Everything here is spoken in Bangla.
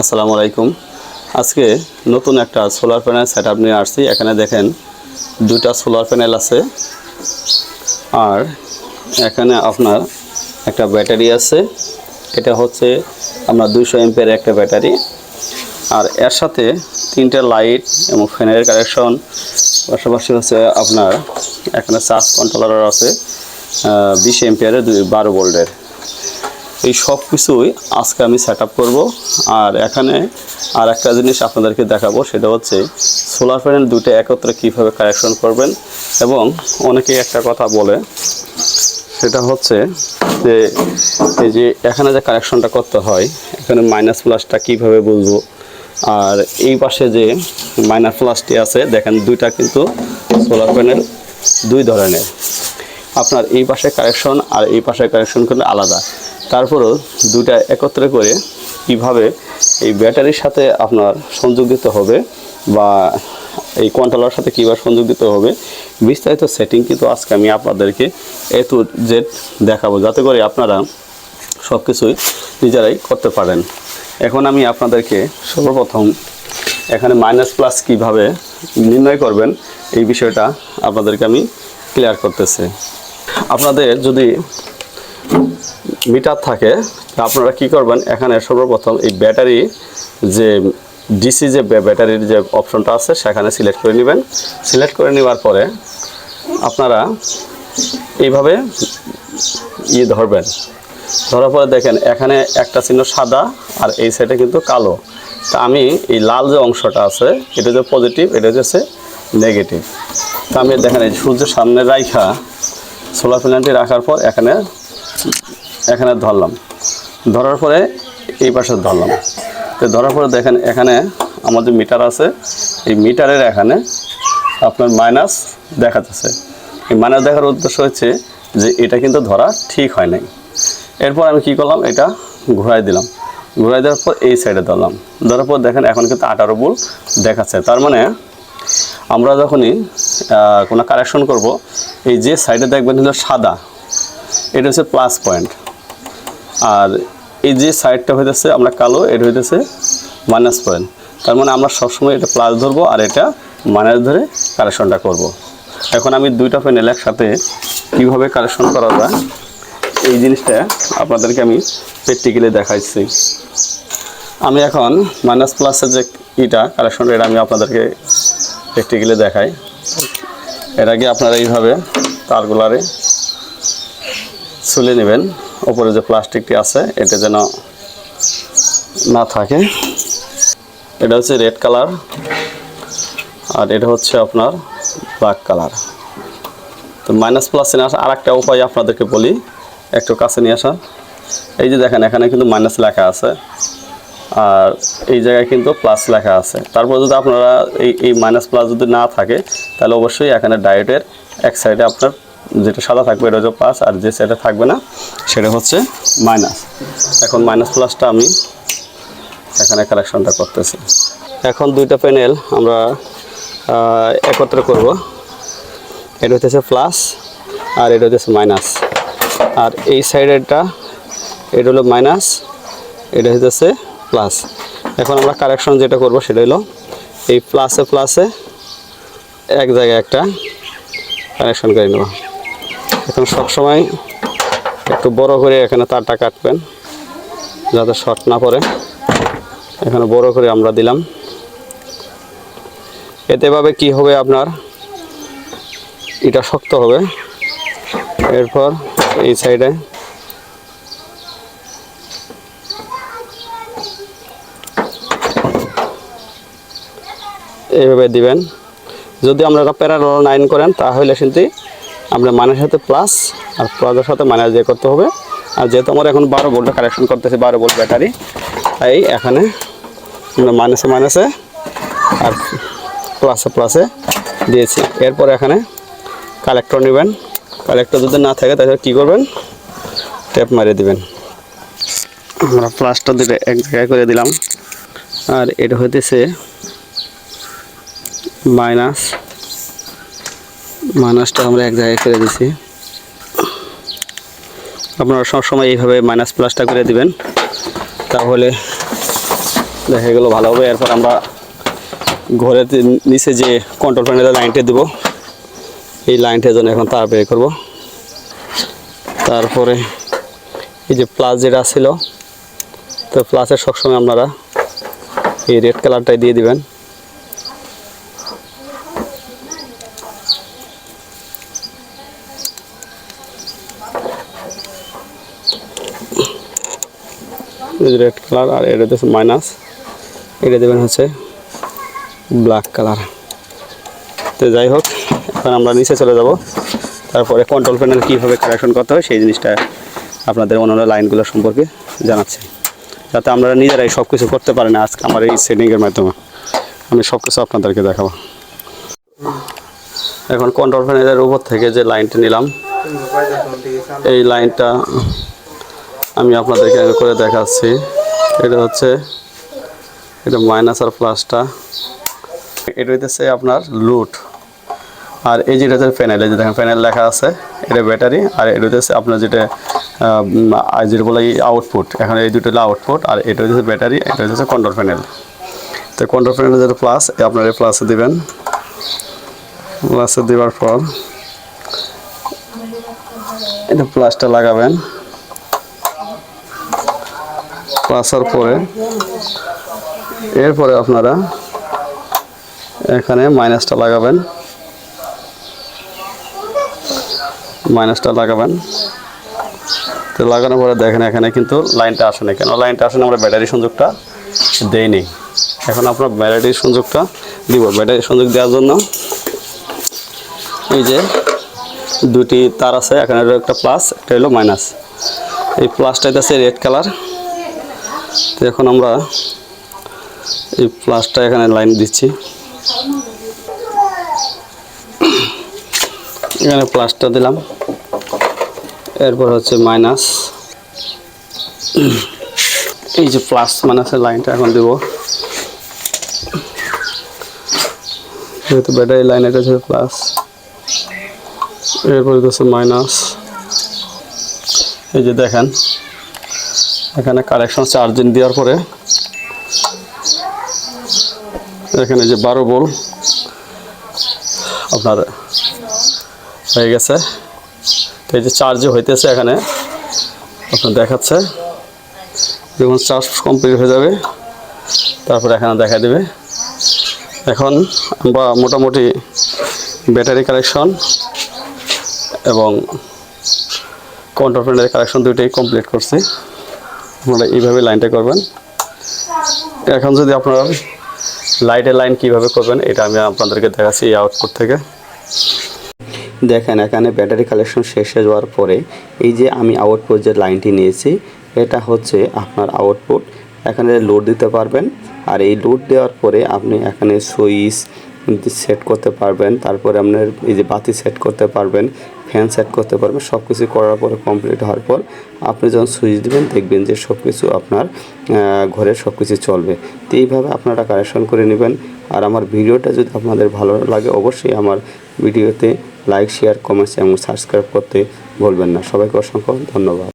আসসালামু আলাইকুম। আজকে নতুন একটা সোলার প্যানেল সেট আপ নিয়ে আসছি। এখানে দেখেন দুটা সোলার প্যানেল আছে। আর এখানে আপনার একটা ব্যাটারি আছে। এটা হচ্ছে আপনার দুইশো এমপের একটা ব্যাটারি। আর এর সাথে তিনটে লাইট এবং ফ্যানের কানেকশন পাশাপাশি হচ্ছে আপনার এখানে চার্জ কন্ট্রোলার আছে বিশ এমপিয়ারের দুই বারো ভোল্টের এই সব কিছুই আজকে আমি সেট আপ করব। আর এখানে আর একটা জিনিস আপনাদেরকে দেখাবো, সেটা হচ্ছে সোলার প্যানেল দুটো একত্রে কীভাবে কানেকশন করবেন এবং অনেকেই একটা কথা বলে, সেটা হচ্ছে যে এই যে এখানে যে কানেকশনটা করতে হয়, এখানে মাইনাস প্লাসটা কীভাবে বুঝব? আর এই পাশে যে মাইনাস প্লাসটি আছে, দেখেন দুইটা কিন্তু সোলার প্যানেল দুই ধরনের। আপনার এই পাশে কারেকশন আর এই পাশে কারেকশন করলে আলাদা। তারপরেও দুইটা একত্রে করে কীভাবে এই ব্যাটারির সাথে আপনার সংযোগ দিতে হবে বা এই কন্ট্রোলার সাথে কীভাবে সংযোগ দিতে হবে, বিস্তারিত সেটিং কিন্তু আজকে আমি আপনাদেরকে এ টু জেড দেখাবো, যাতে করে আপনারা সব কিছুই নিজেরাই করতে পারেন। এখন আমি আপনাদেরকে সর্বপ্রথম এখানে মাইনাস প্লাস কীভাবে নির্ণয় করবেন, এই বিষয়টা আপনাদেরকে আমি ক্লিয়ার করতেছি। আপনাদের যদি মিটার থাকে আপনারা কি করবেন? এখানে সর্বপ্রথম এই ব্যাটারি যে ডিসি যে ব্যাটারির যে অপশনটা আছে, সেখানে সিলেক্ট করে নেবেন। সিলেক্ট করে নেওয়ার পরে আপনারা এইভাবে ইয়ে ধরবেন। ধরার পরে দেখেন, এখানে একটা চিহ্ন সাদা আর এই সাইডে কিন্তু কালো। তা আমি এই লাল যে অংশটা আছে, এটা যে পজিটিভ এটা হচ্ছে নেগেটিভ তা আমি দেখেন, এই সূর্যের সামনে রাইখা সোলার প্যানেলটি রাখার পর এখানে এখানে ধরলাম। ধরার পরে এই পাশে ধরলাম। তো ধরার পরে দেখেন, এখানে আমাদের মিটার আছে। এই মিটারের এখানে আপনার মাইনাস দেখাতেছে। এই মাইনাস দেখার উদ্দেশ্য হচ্ছে যে এটা কিন্তু ধরা ঠিক হয় নাই। এরপর আমি কি করলাম? এটা ঘুরাই দিলাম। ঘুরাই দেওয়ার পর এই সাইডে ধরলাম। ধরার পর দেখেন, এখন কিন্তু আঠারো বুল দেখাচ্ছে। তার মানে আমরা যখনই কোনো কারেকশন করব, এই যে সাইডে দেখবেন হলো সাদা। এটা হচ্ছে প্লাস পয়েন্ট আর এই যে সাইডটা হইতেছে আমরা কালো, এটা হইতেছে মাইনাস পয়েন্ট তার মানে আমরা সবসময় এটা প্লাস ধরবো আর এটা মাইনাস ধরে কারেকশনটা করব। এখন আমি দুইটা প্যানেল একসাথে কীভাবে কারেকশন করা যায়, এই জিনিসটা আপনাদেরকে আমি প্র্যাকটিক্যালি দেখাচ্ছি আমি এখন মাইনাস প্লাসের যে ইটা কারেকশনটা এটা আমি আপনাদেরকে প্র্যাকটিক্যালি দেখাই। এর আগে আপনারা এইভাবে তারগুলারে ছুলে নেবেন। ওপরে যে প্লাস্টিকটি আছে, এটা যেন না থাকে। এটা হচ্ছে রেড কালার, আর এটা হচ্ছে আপনার ব্ল্যাক কালার। তো মাইনাস প্লাস নিয়ে আসা আর একটা উপায় আপনাদেরকে বলি, একটু কাছে নিয়ে আসা এই যে দেখেন, এখানে কিন্তু মাইনাস লেখা আছে, আর এই জায়গায় কিন্তু প্লাস লেখা আছে। তারপর যদি আপনারা এই এই মাইনাস প্লাস যদি না থাকে, তাহলে অবশ্যই এখানে ডায়েটের এক সাইডে আপনার যেটা সাদা থাকবে এটা হচ্ছে প্লাস আর যে সেটা থাকবে না, সেটা হচ্ছে মাইনাস। এখন মাইনাস প্লাসটা আমি এখানে কালেকশনটা করতেছি। এখন দুইটা প্যানেল আমরা একত্রে করব। এটা হচ্ছে প্লাস, আর এটা হচ্ছে মাইনাস। আর এই সাইডেরটা, এটা হলো মাইনাস, এটা হচ্ছে প্লাস। এখন আমরা কারেকশন যেটা করব সেটা হলো এই প্লাসে প্লাসে এক জায়গায় একটা কানেকশন করে নেব এখন সবসময় একটু বড় করে এখানে তারটা কাটবেন, যাতে শর্ট না পড়ে। এখানে বড় করে আমরা দিলাম। এতে ভাবে কি হবে আপনার? এটা শক্ত হবে। এরপর এই সাইডে এইভাবে দিবেন। যদি আপনারা প্যারাল নাইন করেন, তাহলে কিন্তু আমরা মাইনাসের সাথে প্লাস আর প্লাসের সাথে মাইনাস দিয়ে করতে হবে। আর যেহেতু আমরা এখন বারো ভোল্টে কানেকশন করতেছি, বারো ভোল্ট ব্যাটারি তাই এখানে আমরা মাইনাসে মাইনাসে আর প্লাসে প্লাসে দিয়েছি। এরপর এখানে কালেক্টর নেবেন। কালেক্টর যদি না থাকে, তাহলে কী করবেন? ট্যাপ মারিয়ে দিবেন। আমরা প্লাসটা দিলে এক জায়গায় করে দিলাম। আর এটা হইতেছে মাইনাস মাইনাসটা আমরা এক জায়গায় করে দিছি। আপনারা সবসময় এইভাবে মাইনাস প্লাসটা করে দিবেন, তাহলে দেখা গেলো ভালো হবে। এরপর আমরা ঘরের নিচে যে কন্ট্রোল প্যানেলের লাইনটা দেবো, এই লাইনটার জন্য এখন তার বের করব। তারপরে এই যে প্লাস যেটা ছিল, তো প্লাসের সবসময় আপনারা এই রেড কালারটাই দিয়ে দিবেন। রেড কালার আর এটা হচ্ছে মাইনাস এটা দেবেন হচ্ছে ব্ল্যাক কালার তো যাই হোক, এখন আমরা নিচে চলে যাব। তারপরে কন্ট্রোল প্যানেল কীভাবে কারেকশন করতে হয় সেই জিনিসটা আপনাদের অন্যান্য লাইনগুলো সম্পর্কে জানাচ্ছি। যাতে আপনারা নিজেরাই সব কিছু করতে পারেন আজকে আমার এই সেটিংয়ের মাধ্যমে। আমি সব কিছু আপনাদেরকে দেখাবো। এখন কন্ট্রোল প্যানেলের উপর থেকে যে লাইনটা নিলাম, এই লাইনটা আমি আপনাদেরকে করে দেখাচ্ছি। এটা হচ্ছে, এটা মাইনাস আর প্লাসটা। এটা হইতেছে আপনার লুট। আর এই যেটা হচ্ছে প্যানেল এই যে দেখেন প্যানেল লেখা আছে, এটা ব্যাটারি, আর এটা হচ্ছে আপনার যেটা যেটা বলে আউটপুট এখন এই দুটো হলো আউটপুট আর এটা হচ্ছে ব্যাটারি, এটা হচ্ছে কন্ট্রোল প্যানেল তো কন্ট্রোল প্যানেল যেটা প্লাস আপনার এই প্লাসে দিবেন। প্লাসে দেওয়ার পর, এটা প্লাসটা লাগাবেন। প্লাসের পরে এরপরে আপনারা এখানে মাইনাসটা লাগাবেন। মাইনাসটা লাগাবেন। তো লাগানোর পরে দেখেন এখানে কিন্তু লাইনটা আসে না কেন? লাইনটা আসে না, আমরা ব্যাটারি সংযোগটা দেইনি এখন আপনার ব্যাটারির সংযোগটা দিব। ব্যাটারি সংযোগ দেওয়ার জন্য এই যে দুটি তার আছে এখানে একটা প্লাস একটা হলো মাইনাস এই প্লাসটাতে আছে রেড কালার তো এখন আমরা এই প্লাসটা এখানে লাইন দিচ্ছি। এখানে প্লাসটা দিলাম। এরপর হচ্ছে মাইনাস। এই যে প্লাস মাইনাসের লাইনটা এখন দেব। যেহেতু ব্যাটারি লাইন এটা হচ্ছে প্লাস। এরপর হচ্ছে মাইনাস। এই যে দেখেন। এখানে কারেকশন চার্জিং দেওয়ার পরে, এখানে যে বারো বল আপনার হয়ে গেছে। তো এই যে চার্জে হইতেছে এখানে, আপনার দেখাচ্ছে। যখন চার্জ কমপ্লিট হয়ে যাবে, তারপরে এখানে দেখা দেবে। এখন আমরা মোটামুটি ব্যাটারি কালেকশন এবং কন্ট্রোল প্যানেলের কালেকশন দুইটাই কমপ্লিট করছি। আপনারা এইভাবে লাইনটা করবেন। এখন যদি আপনারা লাইটের লাইন কীভাবে করবেন, এটা আমি আপনাদেরকে দেখাচ্ছি এই আউটপুট থেকে। দেখেন, এখানে ব্যাটারি কালেকশন শেষ হয়ে যাওয়ার পরে এই যে আমি আউটপুট যে লাইনটি নিয়েছি, এটা হচ্ছে আপনার আউটপুট এখানে লোড দিতে পারবেন। আর এই লোড দেওয়ার পরে আপনি এখানে সুইচ সেট করতে পারবেন। তারপরে আপনার এই যে বাতি সেট করতে পারবেন ফ্যান সেট করতে পারবেন সব কিছু করার পরে কমপ্লিট হওয়ার পর আপনি যখন সুইচ দেবেন, দেখবেন যে সব কিছু আপনার ঘরে সব কিছু চলবে। তো এইভাবে আপনারা কানেকশন করে নেবেন। আর আমার ভিডিওটা যদি আপনাদের ভালো লাগে, অবশ্যই আমার ভিডিওতে লাইক শেয়ার কমেন্টস এবং সাবস্ক্রাইব করতে ভুলবেন না। সবাইকে অসংখ্য ধন্যবাদ।